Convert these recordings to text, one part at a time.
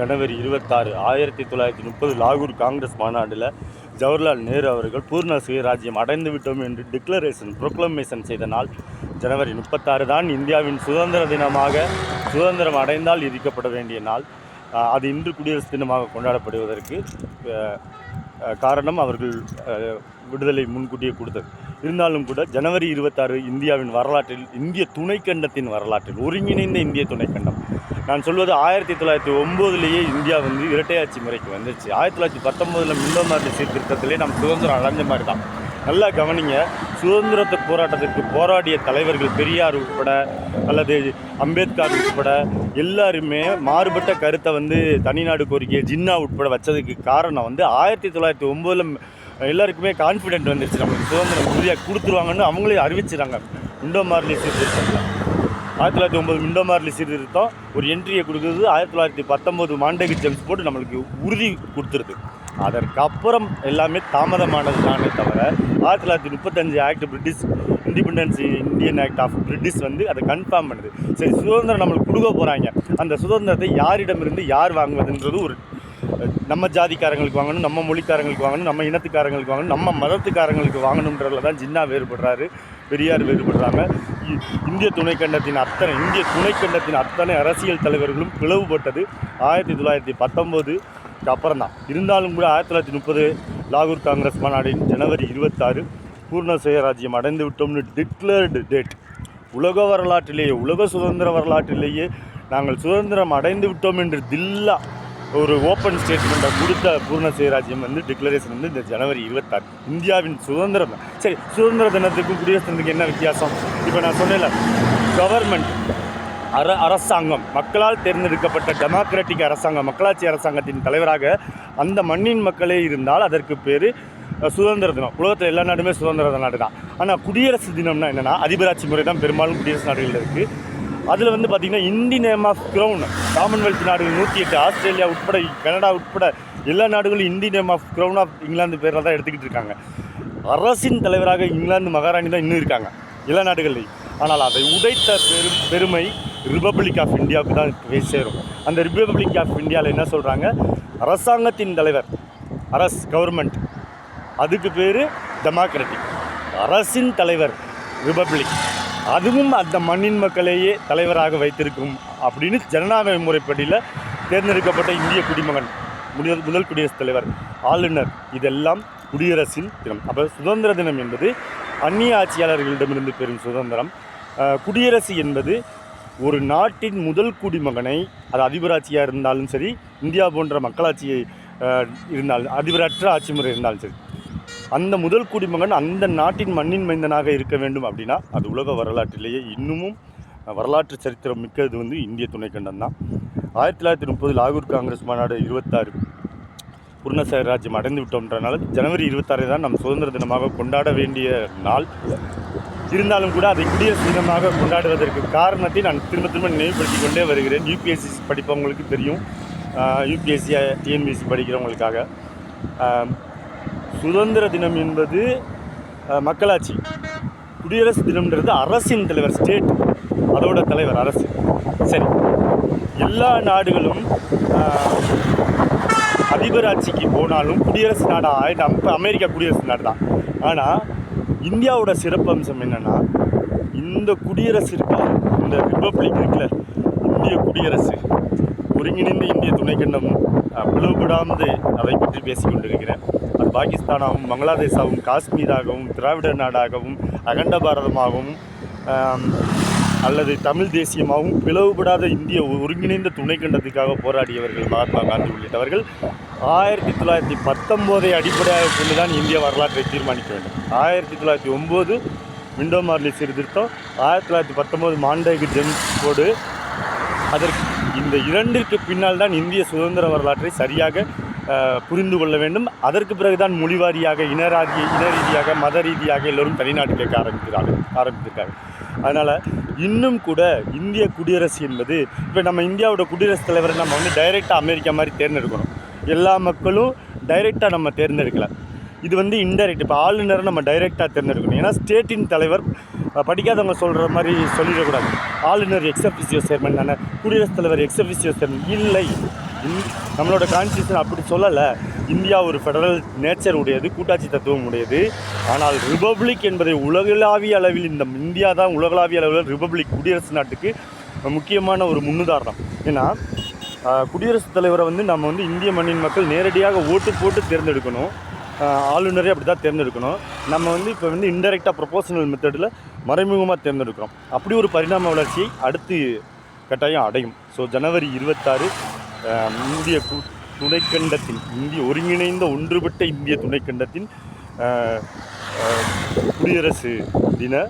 ஜனவரி இருபத்தாறு ஆயிரத்தி தொள்ளாயிரத்தி முப்பது லாகூர் காங்கிரஸ் மாநாட்டில் ஜவஹர்லால் நேரு அவர்கள் பூர்ண சுயராஜ்யம் அடைந்து விட்டோம் என்று டிக்ளரேஷன் ப்ரொக்ளமேஷன் செய்த நாள் ஜனவரி முப்பத்தாறு தான் இந்தியாவின் சுதந்திர தினமாக சுதந்திரம் அடைந்தால் விதிக்கப்பட வேண்டிய நாள். அது இன்று குடியரசு தினமாக கொண்டாடப்படுவதற்கு காரணம் அவர்கள் விடுதலை முன்கூட்டியே கொடுத்தது. இருந்தாலும் கூட ஜனவரி இருபத்தாறு இந்தியாவின் வரலாற்றில் இந்திய துணைக்கண்டத்தின் வரலாற்றில் ஒருங்கிணைந்த இந்திய துணைக்கண்டம் நான் சொல்வது ஆயிரத்தி தொள்ளாயிரத்தி ஒம்போதுலேயே இந்தியா வந்து இரட்டையாட்சி முறைக்கு வந்துச்சு. ஆயிரத்தி தொள்ளாயிரத்தி பத்தொம்போதில் மிண்டோமார்டி சீர்திருத்தத்திலே நம்ம சுதந்திரம் அடைஞ்ச மாதிரி தான் நல்லா கவனிங்க சுதந்திரத்து போராட்டத்திற்கு போராடிய தலைவர்கள் பெரியார் உட்பட அல்லது அம்பேத்கர் உட்பட எல்லாருமே மாறுபட்ட கருத்தை வந்து தனிநாடு கோரிக்கை ஜின்னா உட்பட வச்சதுக்கு காரணம் வந்து ஆயிரத்தி தொள்ளாயிரத்தி ஒம்போதில் எல்லாருக்குமே கான்ஃபிடென்ட் வந்துருச்சு. நம்மளுக்கு சுதந்திரம் உறுதியாக கொடுத்துருவாங்கன்னு அவங்களே அறிவிச்சிட்டாங்க இண்டோ மார்லி சீர்திருத்தத்தில். ஆயிரத்தி தொள்ளாயிரத்தி ஒம்பது மிண்டோ மார்லி சீர்திருத்தம் ஒரு என்ட்ரியை கொடுக்குறது ஆயிரத்தி தொள்ளாயிரத்தி பத்தொம்போது மாண்டேகி ஜெம்ஸ் போட்டு நம்மளுக்கு உறுதி கொடுத்துருது. அதற்கப்புறம் எல்லாமே தாமதமானது தானே தவிர ஆயிரத்தி தொள்ளாயிரத்தி முப்பத்தஞ்சு act British independence Indian act of British வந்து அதை கன்ஃபார்ம் பண்ணுது. சரி சுதந்திரம் நம்மளுக்கு கொடுக்க போகிறாங்க அந்த சுதந்திரத்தை யாரிடமிருந்து யார் வாங்குவதுன்றது ஒரு நம்ம ஜாதிக்காரங்களுக்கு வாங்கணும் நம்ம மொழிக்காரங்களுக்கு வாங்கணும் நம்ம இனத்துக்காரங்களுக்கு வாங்கணும் நம்ம மதத்துக்காரங்களுக்கு வாங்கணுன்றதுல தான் ஜின்னா வேறுபடுறாரு பெரியார் வேறுபடுறாங்க. இந்திய துணைக்கண்டத்தின் அத்தனை இந்திய துணைக்கண்டத்தின் அத்தனை அரசியல் தலைவர்களும் பிளவுபட்டது. ஆயிரத்தி தொள்ளாயிரத்தி பத்தொம்போதுக்கு அப்புறம் தான் இருந்தாலும் கூட ஆயிரத்தி தொள்ளாயிரத்தி முப்பது லாகூர் காங்கிரஸ் மாநாடின் ஜனவரி இருபத்தாறு பூர்ண சுயராஜ்யம் அடைந்து விட்டோம்னு டிக்ளேர்டு டேட் உலக வரலாற்றிலேயே உலக சுதந்திர வரலாற்றிலேயே நாங்கள் சுதந்திரம் அடைந்து விட்டோம் என்று தில்லா ஒரு ஓப்பன் ஸ்டேட்மெண்ட்டை கொடுத்த பூர்ண சுயராஜ்யம் வந்து டிக்ளரேஷன் வந்து இந்த ஜனவரி இருபத்தாறு. இந்தியாவின் சுதந்திரம் சரி சுதந்திர தினத்துக்கும் குடியரசு தினத்துக்கு என்ன வித்தியாசம்? இப்போ நான் சொன்னேன்ல கவர்மெண்ட் அர அரசாங்கம் மக்களால் தேர்ந்தெடுக்கப்பட்ட டெமோக்ராட்டிக் அரசாங்கம் மக்களாட்சி அரசாங்கத்தின் தலைவராக அந்த மண்ணின் மக்களே இருந்தால் அதற்கு பேர் சுதந்திர தினம். உலகத்தில் எல்லா நாடுமே சுதந்திர நாடு தான் ஆனால் குடியரசு தினம்னா என்னென்னா அதிபராட்சி முறை தான் பெரும்பாலும் குடியரசு நாடுகளில் இருக்குது அதில் வந்து பார்த்திங்கன்னா in the name of crown commonwealth நாடுகள் நூற்றி எட்டு ஆஸ்திரேலியா உட்பட கனடா உட்பட எல்லா நாடுகளும் in the name of crown of England பேரில் தான் எடுத்துக்கிட்டு இருக்காங்க. அரசின் தலைவராக இங்கிலாந்து மகாராணி தான் இன்னும் இருக்காங்க எல்லா நாடுகள்லையும். ஆனால் அதை உடைத்த பெரும் பெருமை ரிப்பப்ளிக் ஆஃப் இந்தியாவுக்கு தான் போய் சேரும். அந்த ரிப்பப்ளிக் ஆஃப் இந்தியாவில் என்ன சொல்கிறாங்க அரசாங்கத்தின் தலைவர் அரஸ் கவர்மெண்ட் அதுக்கு பேர் டெமோக்ராட்டிக் அரசின் தலைவர் ரிப்பப்ளிக் அதுவும் அந்த மண்ணின் மக்களையே தலைவராக வைத்திருக்கும் அப்படின்னு ஜனநாயக முறைப்படியில் தேர்ந்தெடுக்கப்பட்ட இந்திய குடிமகன் முதல் முதல் குடியரசுத் தலைவர் ஆளுநர். இதெல்லாம் குடியரசின் தினம். அப்போ சுதந்திர தினம் என்பது அந்நிய ஆட்சியாளர்களிடமிருந்து பெறும் சுதந்திரம். குடியரசு என்பது ஒரு நாட்டின் முதல் குடிமகனை அது அதிபராட்சியாக இருந்தாலும் சரி இந்தியா போன்ற மக்களாட்சியை இருந்தாலும் அதிபரற்ற ஆட்சி முறை இருந்தாலும் சரி அந்த முதல் குடிமகன் அந்த நாட்டின் மண்ணின் மைந்தனாக இருக்க வேண்டும் அப்படின்னா அது உலக வரலாற்றிலேயே இன்னமும் வரலாற்று சரித்திரம் மிக்கது வந்து இந்திய துணைக்கண்டம் தான் ஆயிரத்தி தொள்ளாயிரத்தி முப்பது லாகூர் காங்கிரஸ் மாநாடு இருபத்தாறு பூர்ணசேர ராஜ்யம் அடைந்து விட்டோம்ன்றனால ஜனவரி இருபத்தாறு தான் நம் சுதந்திர தினமாக கொண்டாட வேண்டிய நாள். இருந்தாலும் கூட அதை குடியரசு தினமாக கொண்டாடுவதற்கு காரணத்தை நான் திரும்ப திரும்ப நினைவுபடுத்தி கொண்டே வருகிறேன். யூபிஎஸ்சி படிப்பவங்களுக்கு தெரியும். யூபிஎஸ்சி டிஎன்பிஎஸ்சி படிக்கிறவங்களுக்காக. சுதந்திர தினம் என்பது மக்களாட்சி. குடியரசு தினம்ன்றது அரசின் தலைவர் ஸ்டேட் அதோட தலைவர் அரசு. சரி. எல்லா நாடுகளும் அதிபராட்சிக்கு அதிபர் ஆட்சிக்கு போனாலும் குடியரசு நாடாக ஆயிட்டு அப்போ அமெரிக்கா குடியரசு நாடு தான். ஆனால் இந்தியாவோட சிறப்பம்சம் என்னென்னா இந்த குடியரசு இருக்கா? இந்த ரிப்பப்ளிக் இருக்குல்ல இந்திய குடியரசு. ஒருங்கிணைந்த இந்திய துணைக்கண்டம் பிளவுபடாமல் பிளவுபடாமது அதை பற்றி பேசிக் கொண்டிருக்கிறேன் அது பாகிஸ்தானாகவும் பங்களாதேஷாகவும் காஷ்மீராகவும் திராவிட நாடாகவும் அகண்ட பாரதமாகவும் அல்லது தமிழ் தேசியமாகவும் பிளவுபடாத இந்திய ஒருங்கிணைந்த துணைக்கண்டத்துக்காக போராடியவர்கள் மகாத்மா காந்தி உள்ளிட்டவர்கள் ஆயிரத்தி தொள்ளாயிரத்தி பத்தொம்போதை அடிப்படையாக கொண்டு தான் இந்திய வரலாற்றை தீர்மானிக்க வேண்டும். ஆயிரத்தி தொள்ளாயிரத்தி ஒம்பது விண்டோ மார்லி சீர்திருத்தம் ஆயிரத்தி தொள்ளாயிரத்தி பத்தொம்போது மாண்டேகு ஜெம்ஸ் கோடு அதற்கு இந்த இரண்டிற்கு பின்னால் தான் இந்திய சுதந்திர வரலாற்றை சரியாக புரிந்து கொள்ள வேண்டும். அதற்கு பிறகுதான் மொழிவாரியாக இனராதி இன ரீதியாக மத ரீதியாக எல்லோரும் தனிநாடு கேட்க ஆரம்பிக்கிறார்கள் ஆரம்பித்திருக்காங்க அதனால் இன்னும் கூட இந்திய குடியரசு என்பது இப்போ நம்ம இந்தியாவோட குடியரசுத் தலைவரை நம்ம வந்து டைரெக்டாக அமெரிக்கா மாதிரி தேர்ந்தெடுக்கணும். எல்லா மக்களும் டைரெக்டாக நம்ம தேர்ந்தெடுக்கலாம் இது வந்து இன்டைரக்ட் இப்போ ஆளுநரை நம்ம டைரெக்டாக தேர்ந்தெடுக்கணும். ஏன்னா ஸ்டேட்டின் தலைவர் படிக்காதவங்க சொல்கிற மாதிரி சொல்லிடக்கூடாது. ஆளுநர் எக்ஸபிசியோ சேர்மன் தானே? குடியரசுத் தலைவர் எக்ஸபிசியோ சேர்மன் இல்லை. நம்மளோட கான்ஸ்டியூஷன் அப்படி சொல்லலை. இந்தியா ஒரு ஃபெடரல் நேச்சர் உடையது கூட்டாட்சி தத்துவம் உடையது. ஆனால் ரிபப்ளிக் என்பதை உலகளாவிய அளவில் இந்த இந்தியா தான் உலகளாவிய அளவில் ரிபப்ளிக் குடியரசு நாட்டுக்கு முக்கியமான ஒரு முன்னுதாரணம். ஏன்னா குடியரசுத் தலைவரை வந்து நம்ம வந்து இந்திய மண்ணின் மக்கள் நேரடியாக ஓட்டு போட்டு தேர்ந்தெடுக்கணும். ஆளுநரே அப்படி தான் தேர்ந்தெடுக்கணும். நம்ம வந்து இப்போ வந்து இன்டெரக்டாக ப்ரொபோஷனல் மெத்தடில் மறைமுகமாக தேர்ந்தெடுக்கிறோம். அப்படி ஒரு பரிணாம வளர்ச்சியை அடுத்து கட்டாயம் அடையும். ஸோ ஜனவரி இருபத்தாறு இந்திய துணைக்கண்டத்தின் இந்திய ஒருங்கிணைந்த ஒன்றுபட்ட இந்திய துணைக்கண்டத்தின் குடியரசு தின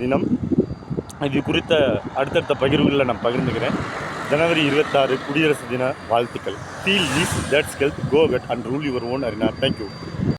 தினம். இது குறித்த அடுத்தடுத்த பகிர்வுகளில் நான் பகிர்ந்துக்கிறேன். ஜனவரி இருபத்தாறு குடியரசு தின வாழ்த்துக்கள். Feel lease that's health go get and rule your own arena thank you